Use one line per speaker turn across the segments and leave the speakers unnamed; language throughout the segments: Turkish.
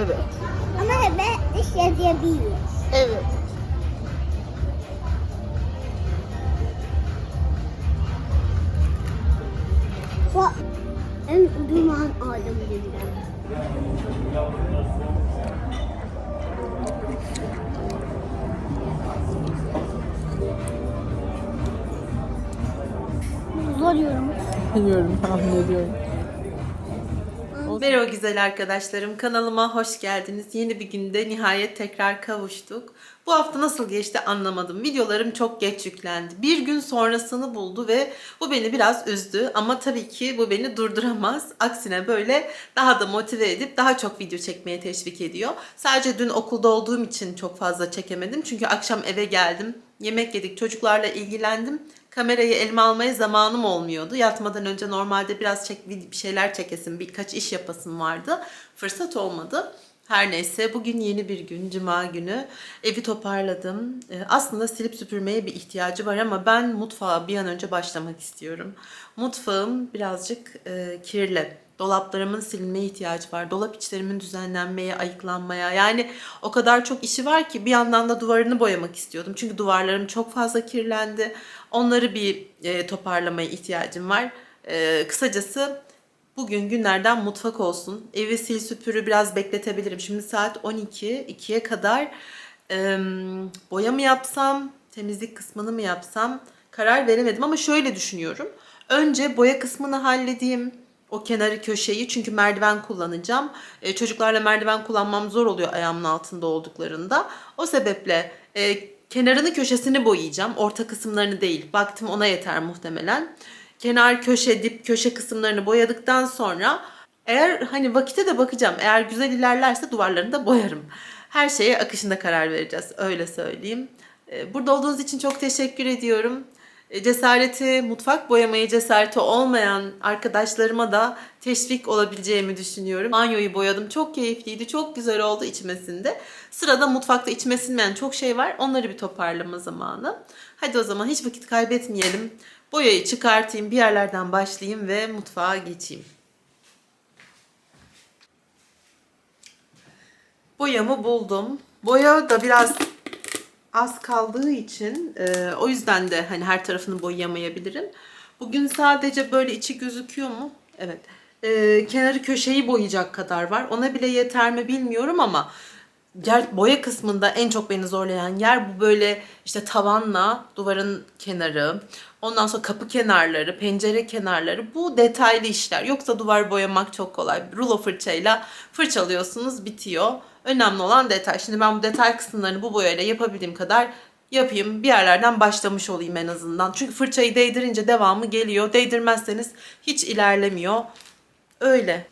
Evet.
Ama hep dış yazabiliyoruz.
Evet.
Bu en duman aldım birden. Zor yorum.
Biliyorum, tahmin ediyorum.
Merhaba güzel arkadaşlarım. Kanalıma hoş geldiniz. Yeni bir günde nihayet tekrar kavuştuk. Bu hafta nasıl geçti anlamadım. Videolarım çok geç yüklendi. Bir gün sonrasını buldu ve bu beni biraz üzdü. Ama tabii ki bu beni durduramaz. Aksine böyle daha da motive edip daha çok video çekmeye teşvik ediyor. Sadece dün okulda olduğum için çok fazla çekemedim. Çünkü akşam eve geldim. Yemek yedik, çocuklarla ilgilendim kamerayı elime almaya zamanım olmuyordu. Yatmadan önce normalde biraz çek, bir şeyler çekesim, birkaç iş yapasım vardı. Fırsat olmadı. Her neyse bugün yeni bir gün, cuma günü. Evi toparladım. Ee, Aslında silip süpürmeye bir ihtiyacı var ama ben mutfağa bir an önce başlamak istiyorum. Mutfağım birazcık e, kirli. Dolaplarımın silinmeye ihtiyacı var. Dolap içlerimin düzenlenmeye, ayıklanmaya. Yani o kadar çok işi var ki bir yandan da duvarını boyamak istiyordum. Çünkü duvarlarım çok fazla kirlendi. Onları bir e, toparlamaya ihtiyacım var. E, kısacası bugün günlerden mutfak olsun. Evi sil süpürü biraz bekletebilirim. Şimdi saat 12, 2'ye kadar e, boya mı yapsam, temizlik kısmını mı yapsam karar veremedim. Ama şöyle düşünüyorum. Önce boya kısmını halledeyim. O kenarı köşeyi çünkü merdiven kullanacağım. E, çocuklarla merdiven kullanmam zor oluyor ayağımın altında olduklarında. O sebeple e, kenarını köşesini boyayacağım. Orta kısımlarını değil. Baktım ona yeter muhtemelen. Kenar köşe dip köşe kısımlarını boyadıktan sonra eğer hani vakite de bakacağım. Eğer güzel ilerlerse duvarlarını da boyarım. Her şeye akışında karar vereceğiz. Öyle söyleyeyim. E, Burada olduğunuz için çok teşekkür ediyorum. E, Cesareti, mutfak boyamaya cesareti olmayan arkadaşlarıma da teşvik olabileceğimi düşünüyorum. Banyoyu boyadım. Çok keyifliydi. Çok güzel oldu içmesinde. Sırada mutfakta içime sinmeyen çok şey var. Onları bir toparlama zamanı. Hadi o zaman hiç vakit kaybetmeyelim. Boyayı çıkartayım, bir yerlerden başlayayım ve mutfağa geçeyim. Boyamı buldum. Boya da biraz az kaldığı için e, o yüzden de hani her tarafını boyayamayabilirim. Bugün sadece böyle içi gözüküyor mu? Evet. E, kenarı köşeyi boyayacak kadar var. Ona bile yeter mi bilmiyorum ama yer, boya kısmında en çok beni zorlayan yer bu böyle işte tavanla duvarın kenarı, ondan sonra kapı kenarları, pencere kenarları bu detaylı işler. Yoksa duvar boyamak çok kolay. Rulo fırçayla fırçalıyorsunuz bitiyor. Önemli olan detay. Şimdi ben bu detay kısımlarını bu boyayla yapabildiğim kadar yapayım. Bir yerlerden başlamış olayım en azından. Çünkü fırçayı değdirince devamı geliyor. Değdirmezseniz hiç ilerlemiyor. Öyle.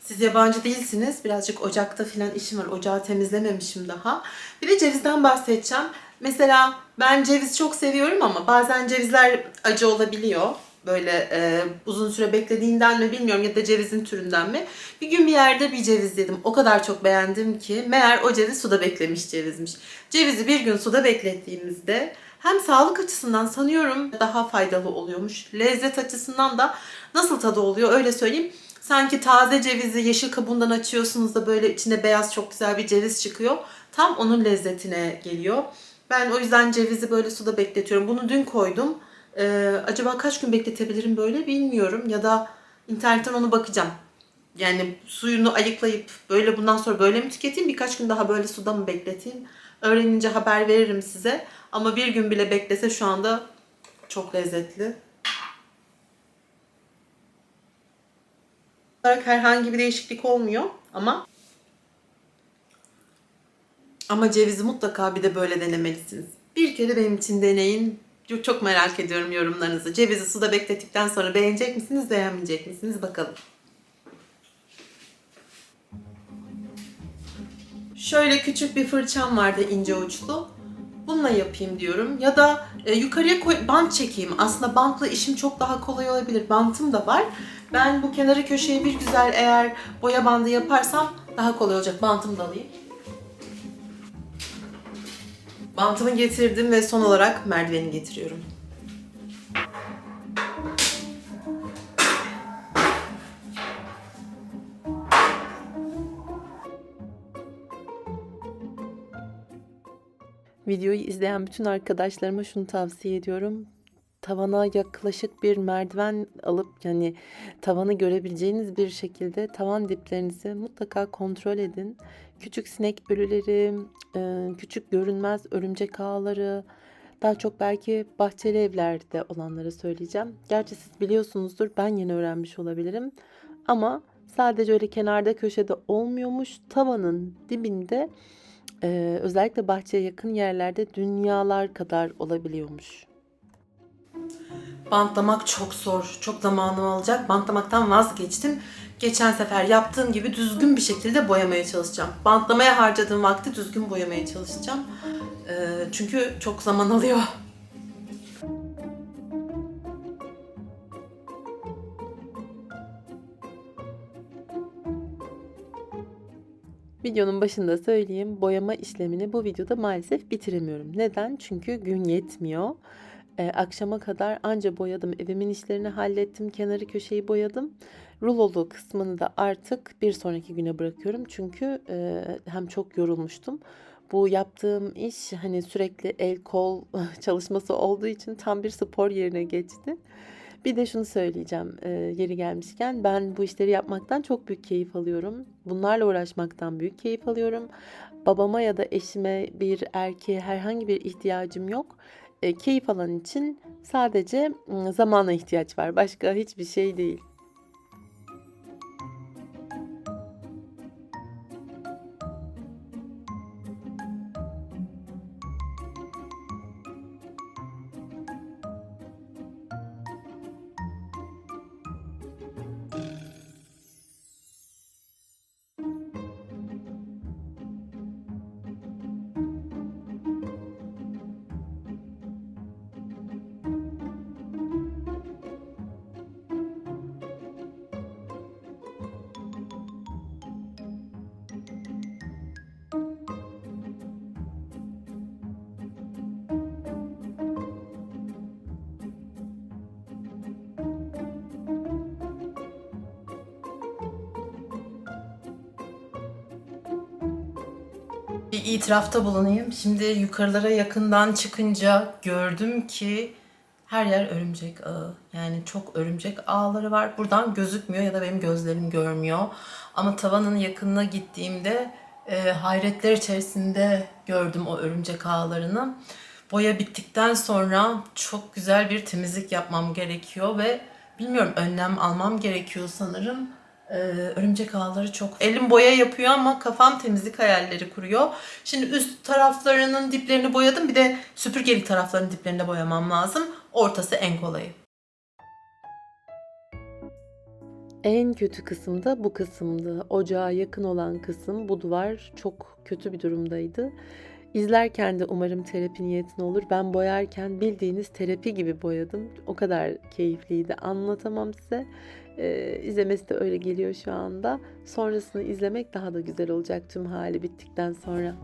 Siz yabancı değilsiniz. Birazcık ocakta falan işim var. Ocağı temizlememişim daha. Bir de cevizden bahsedeceğim. Mesela ben ceviz çok seviyorum ama bazen cevizler acı olabiliyor. Böyle e, uzun süre beklediğinden mi bilmiyorum ya da cevizin türünden mi. Bir gün bir yerde bir ceviz yedim. O kadar çok beğendim ki meğer o ceviz suda beklemiş cevizmiş. Cevizi bir gün suda beklettiğimizde hem sağlık açısından sanıyorum daha faydalı oluyormuş. Lezzet açısından da nasıl tadı oluyor öyle söyleyeyim. Sanki taze cevizi yeşil kabuğundan açıyorsunuz da böyle içinde beyaz çok güzel bir ceviz çıkıyor. Tam onun lezzetine geliyor. Ben o yüzden cevizi böyle suda bekletiyorum. Bunu dün koydum. Ee, acaba kaç gün bekletebilirim böyle bilmiyorum. Ya da internetten onu bakacağım. Yani suyunu ayıklayıp böyle bundan sonra böyle mi tüketeyim? Birkaç gün daha böyle suda mı bekleteyim? Öğrenince haber veririm size. Ama bir gün bile beklese şu anda çok lezzetli. olarak herhangi bir değişiklik olmuyor ama ama cevizi mutlaka bir de böyle denemelisiniz. Bir kere benim için deneyin. Çok- merak ediyorum yorumlarınızı. Cevizi suda beklettikten sonra beğenecek misiniz, beğenmeyecek misiniz bakalım. Şöyle küçük bir fırçam vardı ince uçlu. Bununla yapayım diyorum. Ya da e, yukarıya koy, bant çekeyim. Aslında bantla işim çok daha kolay olabilir. Bantım da var. Ben bu kenarı köşeye bir güzel eğer boya bandı yaparsam daha kolay olacak. Bantımı da alayım. Bantımı getirdim ve son olarak merdiveni getiriyorum. Videoyu izleyen bütün arkadaşlarıma şunu tavsiye ediyorum. Tavana yaklaşık bir merdiven alıp yani tavanı görebileceğiniz bir şekilde tavan diplerinizi mutlaka kontrol edin. Küçük sinek ölüleri, e, küçük görünmez örümcek ağları, daha çok belki bahçeli evlerde olanları söyleyeceğim. Gerçi siz biliyorsunuzdur ben yeni öğrenmiş olabilirim. Ama sadece öyle kenarda köşede olmuyormuş. Tavanın dibinde e, özellikle bahçeye yakın yerlerde dünyalar kadar olabiliyormuş. Bantlamak çok zor. Çok zamanım alacak. Bantlamaktan vazgeçtim. Geçen sefer yaptığım gibi düzgün bir şekilde boyamaya çalışacağım. Bantlamaya harcadığım vakti düzgün boyamaya çalışacağım. Ee, çünkü çok zaman alıyor. Videonun başında söyleyeyim boyama işlemini bu videoda maalesef bitiremiyorum. Neden? Çünkü gün yetmiyor. Ee, akşama kadar anca boyadım. Evimin işlerini hallettim. Kenarı köşeyi boyadım. Rulolu kısmını da artık bir sonraki güne bırakıyorum. Çünkü e, hem çok yorulmuştum. Bu yaptığım iş hani sürekli el kol çalışması olduğu için tam bir spor yerine geçti. Bir de şunu söyleyeceğim e, yeri gelmişken ben bu işleri yapmaktan çok büyük keyif alıyorum. Bunlarla uğraşmaktan büyük keyif alıyorum. Babama ya da eşime bir erkeğe herhangi bir ihtiyacım yok. E, keyif alan için sadece mm, zamana ihtiyaç var. Başka hiçbir şey değil. İtirafta bulunayım. Şimdi yukarılara yakından çıkınca gördüm ki her yer örümcek ağı. Yani çok örümcek ağları var. Buradan gözükmüyor ya da benim gözlerim görmüyor. Ama tavanın yakınına gittiğimde e, hayretler içerisinde gördüm o örümcek ağlarını. Boya bittikten sonra çok güzel bir temizlik yapmam gerekiyor ve bilmiyorum önlem almam gerekiyor sanırım. Ee, örümcek ağları çok. Elim boya yapıyor ama kafam temizlik hayalleri kuruyor. Şimdi üst taraflarının diplerini boyadım. Bir de süpürgelik taraflarının diplerini de boyamam lazım. Ortası en kolayı. En kötü kısım da bu kısımdı. Ocağa yakın olan kısım bu duvar çok kötü bir durumdaydı. İzlerken de umarım terapi niyetine olur. Ben boyarken bildiğiniz terapi gibi boyadım. O kadar keyifliydi. Anlatamam size. Ee, izlemesi de öyle geliyor şu anda. Sonrasını izlemek daha da güzel olacak tüm hali bittikten sonra.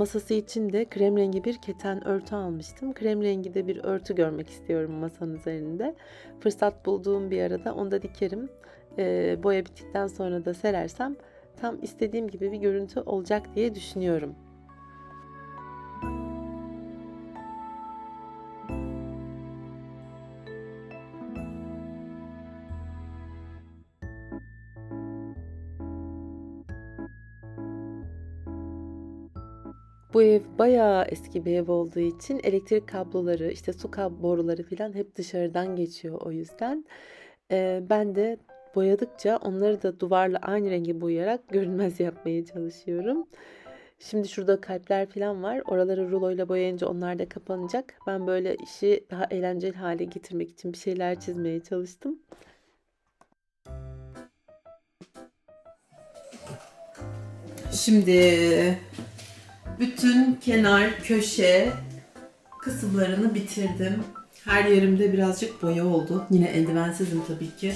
Masası için de krem rengi bir keten örtü almıştım. Krem rengi de bir örtü görmek istiyorum masanın üzerinde. Fırsat bulduğum bir arada onu da dikerim. Ee, boya bittikten sonra da serersem tam istediğim gibi bir görüntü olacak diye düşünüyorum. Bu ev bayağı eski bir ev olduğu için elektrik kabloları, işte su kab boruları falan hep dışarıdan geçiyor o yüzden. Ee, ben de boyadıkça onları da duvarla aynı rengi boyayarak görünmez yapmaya çalışıyorum. Şimdi şurada kalpler falan var. Oraları ruloyla boyayınca onlar da kapanacak. Ben böyle işi daha eğlenceli hale getirmek için bir şeyler çizmeye çalıştım. Şimdi bütün kenar, köşe kısımlarını bitirdim. Her yerimde birazcık boya oldu. Yine eldivensizim tabii ki.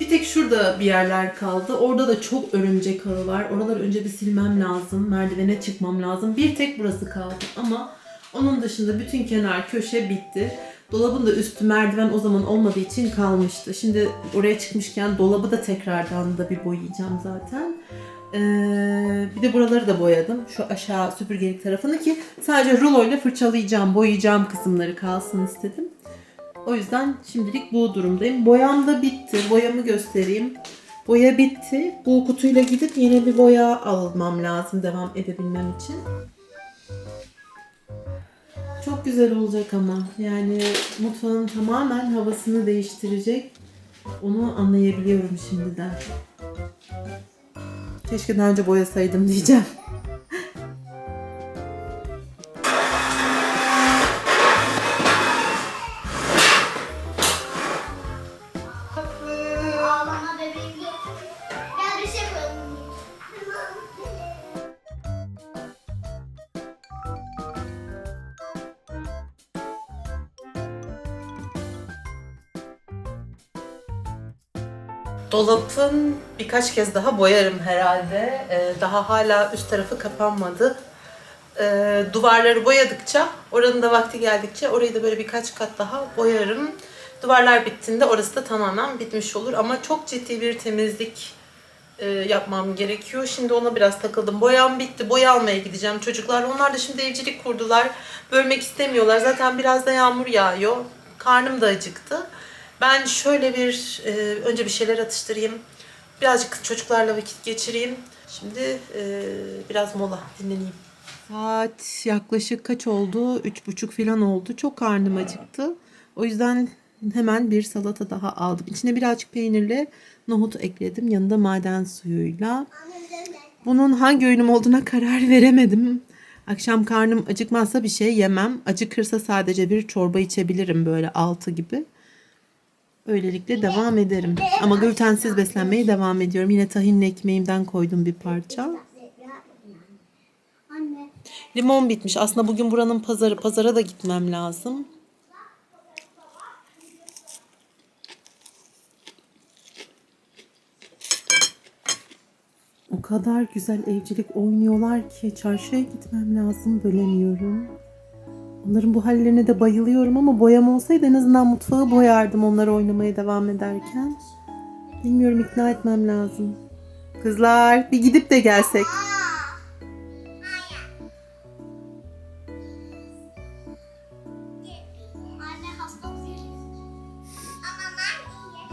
Bir tek şurada bir yerler kaldı. Orada da çok örümcek ağı var. Oraları önce bir silmem lazım. Merdivene çıkmam lazım. Bir tek burası kaldı ama onun dışında bütün kenar köşe bitti. Dolabın da üstü merdiven o zaman olmadığı için kalmıştı. Şimdi oraya çıkmışken dolabı da tekrardan da bir boyayacağım zaten. Ee, bir de buraları da boyadım. Şu aşağı süpürgelik tarafını ki sadece rulo ile fırçalayacağım, boyayacağım kısımları kalsın istedim. O yüzden şimdilik bu durumdayım. Boyam da bitti. Boyamı göstereyim. Boya bitti. Bu kutuyla gidip yeni bir boya almam lazım devam edebilmem için. Çok güzel olacak ama. Yani mutfağın tamamen havasını değiştirecek. Onu anlayabiliyorum şimdiden. Keşke daha önce boyasaydım diyeceğim.
Ağlama
birkaç kez daha boyarım herhalde. Ee, daha hala üst tarafı kapanmadı. Ee, duvarları boyadıkça, oranın da vakti geldikçe orayı da böyle birkaç kat daha boyarım. Duvarlar bittiğinde orası da tamamen bitmiş olur. Ama çok ciddi bir temizlik e, yapmam gerekiyor. Şimdi ona biraz takıldım. Boyam bitti. Boya almaya gideceğim çocuklar. Onlar da şimdi evcilik kurdular. Bölmek istemiyorlar. Zaten biraz da yağmur yağıyor. Karnım da acıktı. Ben şöyle bir e, önce bir şeyler atıştırayım. Birazcık çocuklarla vakit geçireyim. Şimdi e, biraz mola dinleneyim. Saat yaklaşık kaç oldu? Üç buçuk falan oldu. Çok karnım acıktı. O yüzden hemen bir salata daha aldım. İçine birazcık peynirle nohut ekledim. Yanında maden suyuyla. Bunun hangi öğünüm olduğuna karar veremedim. Akşam karnım acıkmazsa bir şey yemem. Acıkırsa sadece bir çorba içebilirim böyle altı gibi. Böylelikle devam ederim. Ama glutensiz beslenmeye devam ediyorum. Yine tahinli ekmeğimden koydum bir parça. Limon bitmiş. Aslında bugün buranın pazarı. Pazara da gitmem lazım. O kadar güzel evcilik oynuyorlar ki çarşıya gitmem lazım. Bölemiyorum. Onların bu hallerine de bayılıyorum ama boyam olsaydı en azından mutfağı boyardım onlar oynamaya devam ederken. Bilmiyorum ikna etmem lazım. Kızlar bir gidip de gelsek.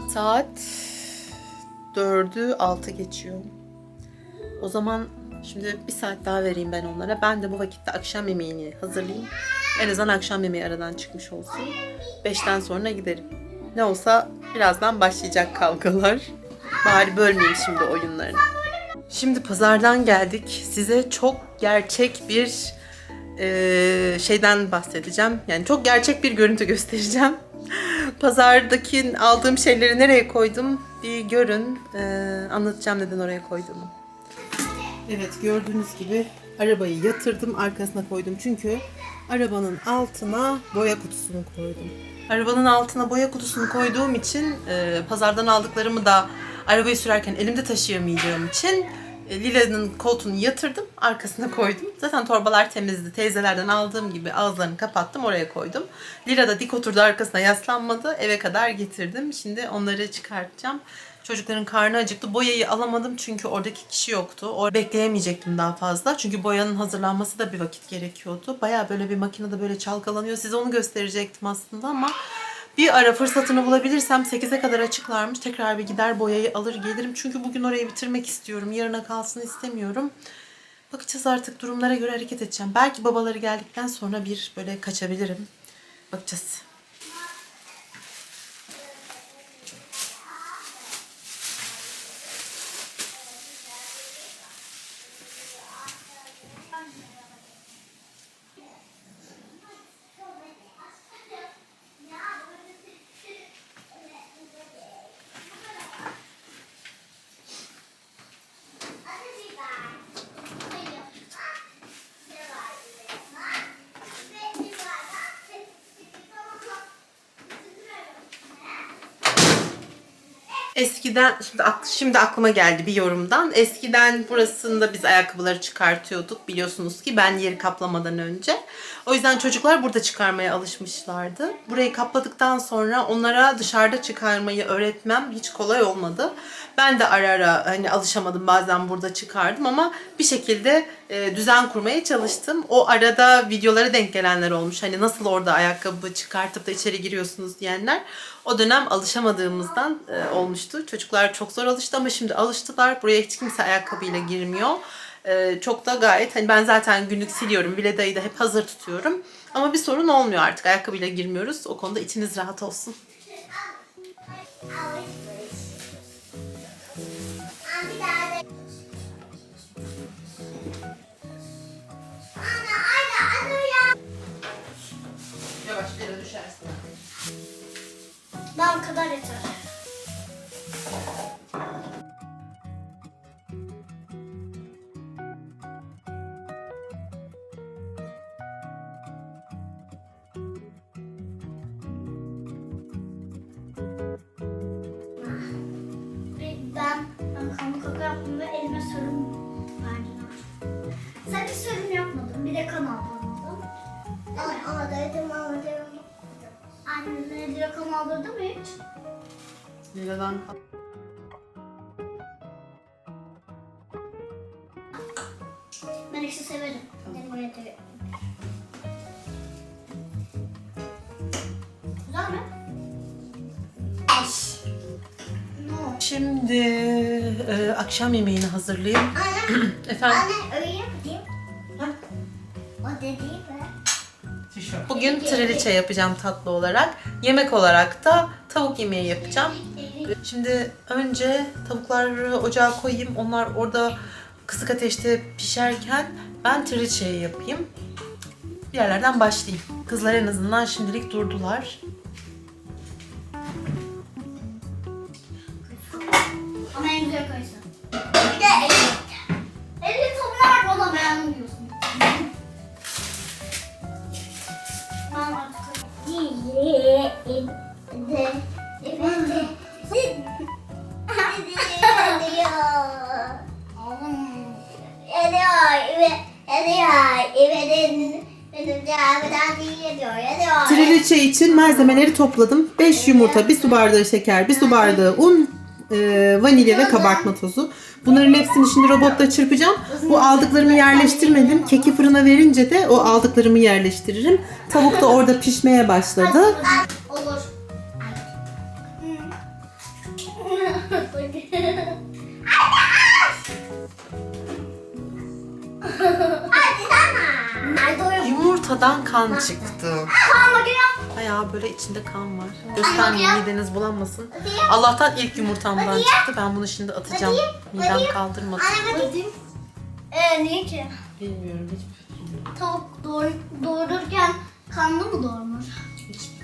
Saat 4'ü 6 geçiyor. O zaman şimdi bir saat daha vereyim ben onlara. Ben de bu vakitte akşam yemeğini hazırlayayım. En azından akşam yemeği aradan çıkmış olsun. 5'ten sonra giderim. Ne olsa birazdan başlayacak kavgalar. Bari bölmeyeyim şimdi oyunlarını. Şimdi pazardan geldik. Size çok gerçek bir eee, şeyden bahsedeceğim. Yani çok gerçek bir görüntü göstereceğim. Pazardaki aldığım şeyleri nereye koydum bir görün. Eee, anlatacağım neden oraya koyduğumu. Evet gördüğünüz gibi arabayı yatırdım arkasına koydum çünkü arabanın altına boya kutusunu koydum. Arabanın altına boya kutusunu koyduğum için e, pazardan aldıklarımı da arabayı sürerken elimde taşıyamayacağım için e, Lila'nın koltuğunu yatırdım arkasına koydum. Zaten torbalar temizdi. Teyzelerden aldığım gibi ağızlarını kapattım oraya koydum. Lila da dik oturdu arkasına yaslanmadı. Eve kadar getirdim. Şimdi onları çıkartacağım. Çocukların karnı acıktı. Boyayı alamadım çünkü oradaki kişi yoktu. Orada bekleyemeyecektim daha fazla. Çünkü boyanın hazırlanması da bir vakit gerekiyordu. Baya böyle bir makinede böyle çalkalanıyor. Size onu gösterecektim aslında ama bir ara fırsatını bulabilirsem 8'e kadar açıklarmış. Tekrar bir gider boyayı alır gelirim. Çünkü bugün orayı bitirmek istiyorum. Yarına kalsın istemiyorum. Bakacağız artık durumlara göre hareket edeceğim. Belki babaları geldikten sonra bir böyle kaçabilirim. Bakacağız. Eskiden şimdi şimdi aklıma geldi bir yorumdan. Eskiden burasında biz ayakkabıları çıkartıyorduk. Biliyorsunuz ki ben yeri kaplamadan önce. O yüzden çocuklar burada çıkarmaya alışmışlardı. Burayı kapladıktan sonra onlara dışarıda çıkarmayı öğretmem hiç kolay olmadı. Ben de ara ara hani alışamadım bazen burada çıkardım ama bir şekilde e, düzen kurmaya çalıştım. O arada videolara denk gelenler olmuş. Hani nasıl orada ayakkabı çıkartıp da içeri giriyorsunuz diyenler. O dönem alışamadığımızdan e, olmuştu. Çocuklar çok zor alıştı ama şimdi alıştılar. Buraya hiç kimse ayakkabıyla girmiyor. E, çok da gayet hani ben zaten günlük siliyorum. Biledayı da hep hazır tutuyorum. Ama bir sorun olmuyor artık. Ayakkabıyla girmiyoruz. O konuda içiniz rahat olsun.
Ben o kadar yeter. Ben,
Şimdi e, akşam yemeğini hazırlayayım.
Anne,
Efendim?
anne öyle yapayım. O dediği mi?
Bugün triliçe yapacağım tatlı olarak. Yemek olarak da tavuk yemeği yapacağım. Şimdi önce tavukları ocağa koyayım. Onlar orada kısık ateşte pişerken ben triliçeyi yapayım. Bir yerlerden başlayayım. Kızlar en azından şimdilik durdular. Triliçe için malzemeleri topladım. 5 yumurta, 1 su bardağı şeker, 1 su bardağı un, e, vanilya ve kabartma tozu. Bunların hepsini şimdi robotla çırpacağım. Bu aldıklarımı yerleştirmedim. Keki fırına verince de o aldıklarımı yerleştiririm. Tavuk da orada pişmeye başladı.
O
Yumurtadan kan çıktı.
Kan bakayım.
Bayağı böyle içinde kan var. Göstermeyin mideniz bulanmasın. Allah'tan ilk yumurtamdan çıktı. Ben bunu şimdi atacağım. Midem kaldırmasın.
Anne bakayım. Ee niye ki?
Bilmiyorum hiç.
Tavuk doğur, doğururken kanlı mı doğurmuş?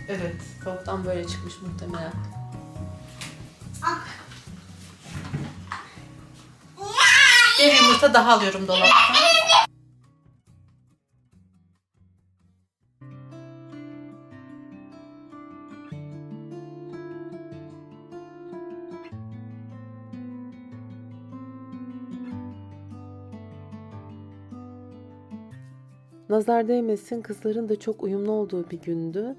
evet. Tavuktan böyle çıkmış muhtemelen.
Ah.
Bir yumurta daha alıyorum dolaptan. Nazar değmesin kızların da çok uyumlu olduğu bir gündü.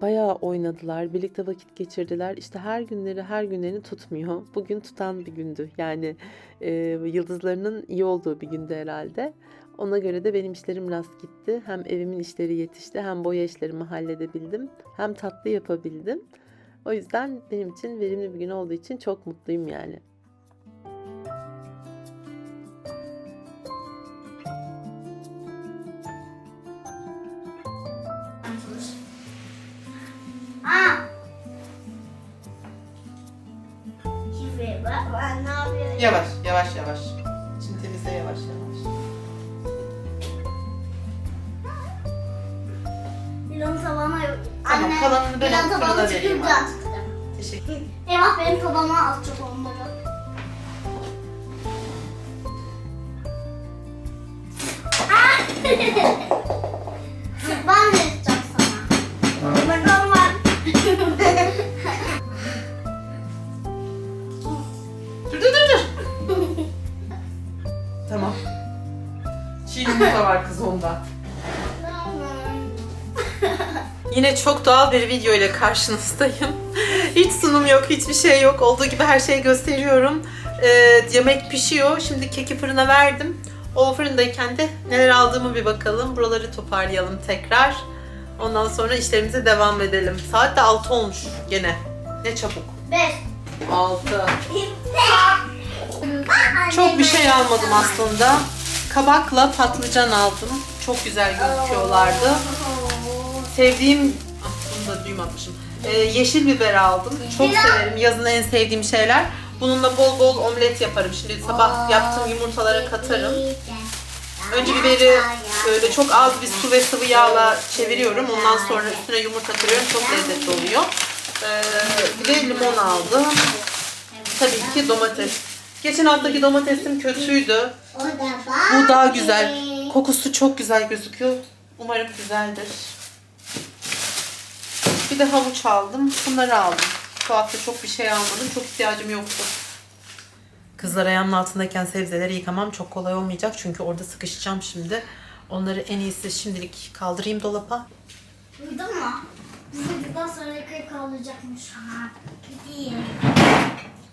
Bayağı oynadılar, birlikte vakit geçirdiler. İşte her günleri her günlerini tutmuyor. Bugün tutan bir gündü. Yani e, yıldızlarının iyi olduğu bir gündü herhalde. Ona göre de benim işlerim rast gitti. Hem evimin işleri yetişti, hem boya işlerimi halledebildim, hem tatlı yapabildim. O yüzden benim için verimli bir gün olduğu için çok mutluyum yani. Yavaş, yavaş, yavaş. Şimdi temizle yavaş yavaş.
Dilan'ın tabağına yok.
Tamam,
Anne,
kalanını ben
Dilan
fırına vereyim
çıkınca
artık. Teşekkür
Eyvah benim tabağıma atacak onları. Ah! Var
kız onda. Yine çok doğal bir video ile karşınızdayım. Hiç sunum yok, hiçbir şey yok. Olduğu gibi her şeyi gösteriyorum. Ee, yemek pişiyor. Şimdi keki fırına verdim. O fırındayken de neler aldığımı bir bakalım. Buraları toparlayalım tekrar. Ondan sonra işlerimize devam edelim. Saat de 6 olmuş gene. Ne çabuk.
Beş.
6. Çok bir şey almadım aslında. Kabakla patlıcan aldım. Çok güzel gözüküyorlardı. Sevdiğim, ah, bunu da düğüm atmışım. Ee, yeşil biber aldım. Çok severim. Yazın en sevdiğim şeyler. Bununla bol bol omlet yaparım. Şimdi sabah yaptığım yumurtalara katarım. Önce biberi böyle çok az bir su ve sıvı yağla çeviriyorum. Ondan sonra üstüne yumurta kırıyorum. Çok lezzetli oluyor. Ee, bir de limon aldım. Tabii ki domates. Geçen haftaki domatesim kötüydü.
O da
Bu daha güzel. Kokusu çok güzel gözüküyor. Umarım güzeldir. Bir de havuç aldım. Bunları aldım. Bu hafta çok bir şey almadım. Çok ihtiyacım yoktu. Kızlar ayağımın altındayken sebzeleri yıkamam çok kolay olmayacak. Çünkü orada sıkışacağım şimdi. Onları en iyisi şimdilik kaldırayım dolapa.
Duydun mu? Bizim buradan sonra yıkayıp kaldıracakmış. Ha. Gideyim.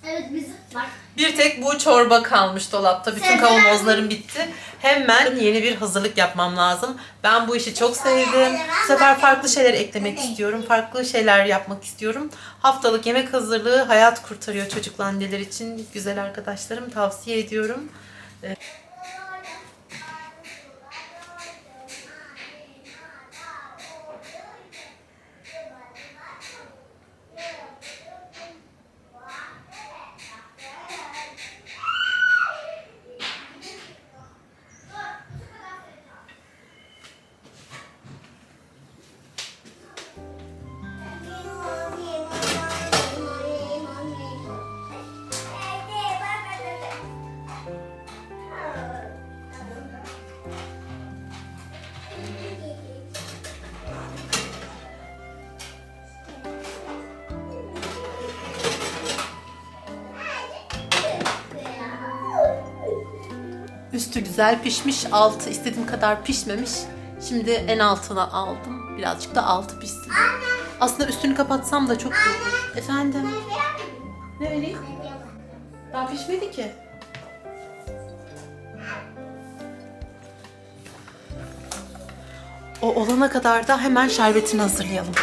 Evet bizim bak.
Bir tek bu çorba kalmış dolapta. Bütün
Sebzeler-
kavanozlarım bitti. Hemen yeni bir hazırlık yapmam lazım. Ben bu işi çok sevdim. Bu sefer farklı şeyler eklemek istiyorum. Farklı şeyler yapmak istiyorum. Haftalık yemek hazırlığı hayat kurtarıyor çocuklu anneler için. Güzel arkadaşlarım tavsiye ediyorum. Üstü güzel pişmiş, altı istediğim kadar pişmemiş. Şimdi en altına aldım. Birazcık da altı pişsin. Aslında üstünü kapatsam da çok iyi olur. Efendim? Ne vereyim? Daha pişmedi ki. O olana kadar da hemen şerbetini hazırlayalım.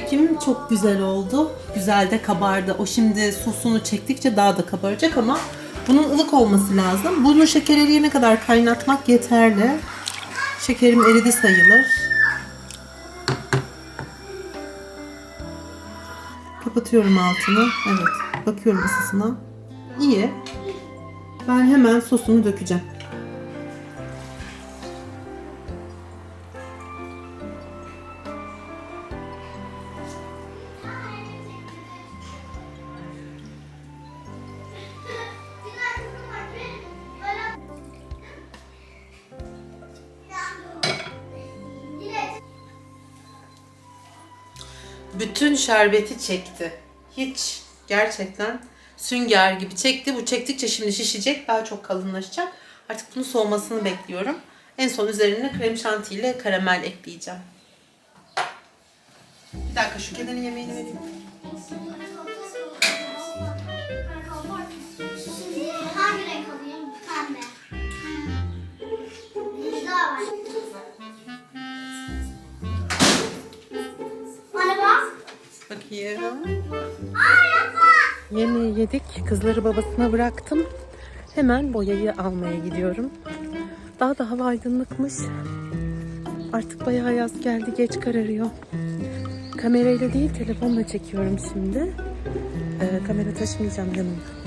Kekim çok güzel oldu. Güzel de kabardı. O şimdi sosunu çektikçe daha da kabaracak ama bunun ılık olması lazım. Bunu şeker eriyene kadar kaynatmak yeterli. Şekerim eridi sayılır. Kapatıyorum altını. Evet. Bakıyorum ısısına. İyi. Ben hemen sosunu dökeceğim. Bütün şerbeti çekti. Hiç gerçekten sünger gibi çekti. Bu çektikçe şimdi şişecek, daha çok kalınlaşacak. Artık bunun soğumasını bekliyorum. En son üzerine krem şanti ile karamel ekleyeceğim. Bir dakika şu kedinin yemeğini vereyim. Bakayım. Yemeği yedik. Kızları babasına bıraktım. Hemen boyayı almaya gidiyorum. Daha da hava aydınlıkmış. Artık bayağı yaz geldi. Geç kararıyor. Kamerayla değil telefonla çekiyorum şimdi. Ee, kamera taşımayacağım yanımda.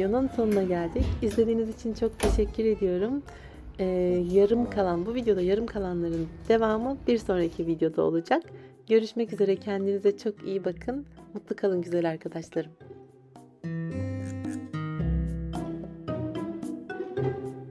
Videonun sonuna geldik. İzlediğiniz için çok teşekkür ediyorum. Ee, yarım kalan, bu videoda yarım kalanların devamı bir sonraki videoda olacak. Görüşmek üzere. Kendinize çok iyi bakın. Mutlu kalın güzel arkadaşlarım.